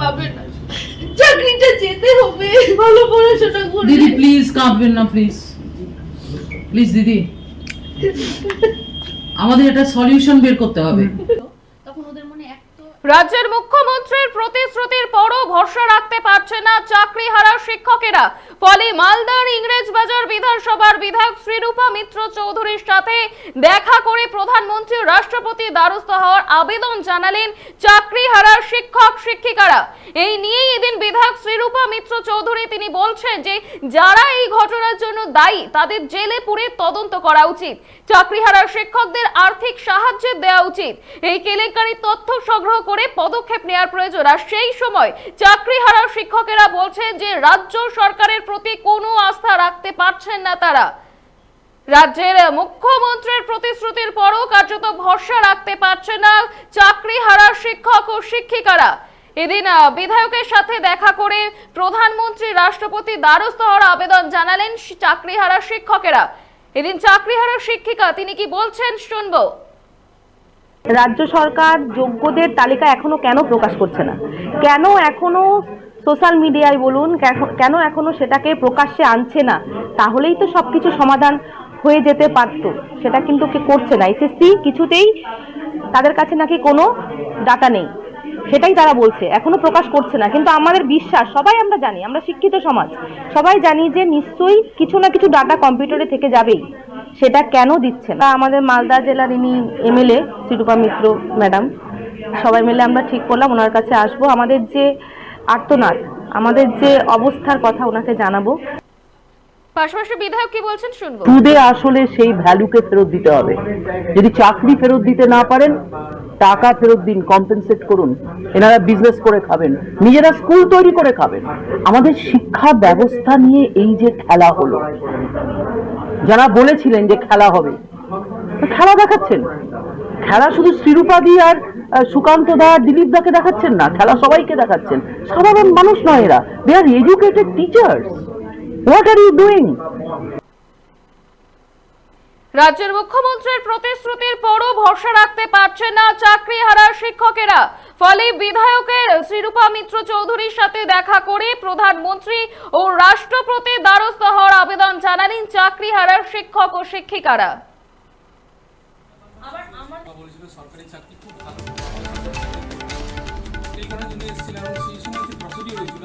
পাবে না। চাকরিটা যেতে হবে, ভালো পড়াশোনা করে দিদি প্লিজ কাঁদবেন না প্লিজ প্লিজ দিদি। আমাদের এটা সলিউশন বের করতে হবে তখন ওদের মনে এক তো রাজ্যের মুখ্যমন্ত্রীর প্রতিশ্রুতির পরও ভরসা রাখতে পারছে না চাকরি হারা শিক্ষকেরা। ফলে মালদার ইংরেজবাজার বিধানসভার বিধায়ক শ্রীরূপা মিত্র চৌধুরীর সাথে দেখা করে প্রধানমন্ত্রী রাষ্ট্রপতি দ্বারস্থ হওয়ার আবেদন জানালেন চাকরি হারা শিক্ষক শিক্ষিকারা এই নিয়েই এদিন বিধায়ক শ্রীরূপা মিত্র চৌধুরী, তিনি বলছেন যে যারা এই ঘটনার জন্য দায়ী, তাদের জেলে পুরে তদন্ত করা উচিত। চাকরিহারা শিক্ষকদের আর্থিক সাহায্য দেওয়া উচিত। এই কেলেঙ্কারির তথ্য সংগ্রহ করে পদক্ষেপ নেওয়ার প্রয়োজন। আর সেই সময় চাকরিহারা শিক্ষকেরা বলছেন যে রাজ্য সরকারের প্রতি কোনো আস্থা রাখতে পারছেন না তারা। রাজ্যের মুখ্যমন্ত্রীর প্রতিশ্রুতির পরও কার্যত ভরসা রাখতে পারছে না চাকরি হারা শিক্ষক ও শিক্ষিকারা। এদিন বিধায়কের সাথে দেখা করে প্রধানমন্ত্রী রাষ্ট্রপতি দ্বারস্থ হওয়ার আবেদন জানালেন চাকরি হারা শিক্ষকেরা। এদিন চাকরি হারা শিক্ষিকা, তিনি কি বলছেন শুনব। রাজ্য সরকার যোগ্যদের তালিকা এখনও কেন প্রকাশ করছে না? কেন এখনও সোশ্যাল মিডিয়ায় বলুন, কেন- এখনও সেটাকে প্রকাশ্যে আনছে না? তাহলেই তো সব কিছু সমাধান হয়ে যেতে পারত। সেটা কিন্তু করছে না। এসএসসি কিছুতেই তাদের কাছে নাকি কোনো ডাটা নেই। সেটাই তারা বলছে। এখনও প্রকাশ করছে না। কিন্তু আমাদের বিশ্বাস, সবাই আমরা জানি, আমরা শিক্ষিত সমাজ, সবাই জানি যে নিশ্চয়ই কিছু না কিছু ডাটা কম্পিউটারে থেকে যাবেই। সেটা কেন দিচ্ছে না? আমাদের মালদা জেলার ইনি এমএলএ, শ্রীরূপা মিত্র ম্যাডাম, সবাই মিলে আমরা ঠিক করলাম, ওনার কাছে আসব। আমাদের যে আর্তনাদ, আমাদের যে অবস্থার কথা ওনাকে জানাব পাশাপাশি বিধায়ক কি বলছেন শুনব। আসলে সেই ভ্যালুকে ফেরত দিতে হবে। যদি চাকরি ফেরত দিতে না পারেন, টাকা ফেরত দিন কম্পেনসেট করুন। এনারা বিজনেস করে খাবেন, নিজেরা স্কুল তৈরি করে খাবেন। আমাদের শিক্ষা ব্যবস্থা নিয়ে এই যে খেলা হলো, যারা বলেছিলেন যে খেলা হবে খেলা দেখাচ্ছেন। খেলা শুধু শ্রীরূপাদি আর সুকান্ত দা দিলীপ দাকে দেখাচ্ছেন না, খেলা সবাইকে দেখাচ্ছেন। সাধারণ মানুষ নয় এরা। They are educated teachers what are you doing রাজ্যের মুখ্যমন্ত্রীর প্রতিশ্রুতির পরও ভরসা রাখতে পারছে না চাকরি হারা শিক্ষকেরা। ফলে বিধায়কের শ্রীরূপা মিত্র চৌধুরীর সাথে দেখা করে প্রধানমন্ত্রী ও রাষ্ট্রপতি দ্বারস্থ হওয়ার আবেদন জানালেন চাকরি হারা শিক্ষক ও শিক্ষিকারা। সরকারি চাকরি খুব ভালো। সেই কারণে এসেছিলাম। সেই সময় যে হয়েছিল।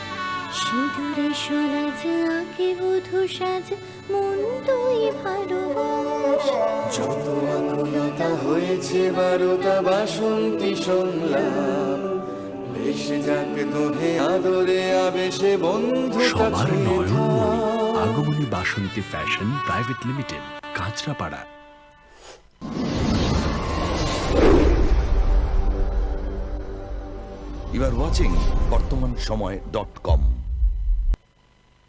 সিঁদুরে সরাজ আঁকে বধু সাজ মন তুই ভালোবাস। যত আকুলতা হয়েছে বারোটা বাসন্তী সংলাপ ভেসে যাক দোহে আদরে আবেশে বন্ধু সবার নয়নমণি Agomoni Basanti fashion private limited Kanchrapara. You are watching Bartaman Samay dot com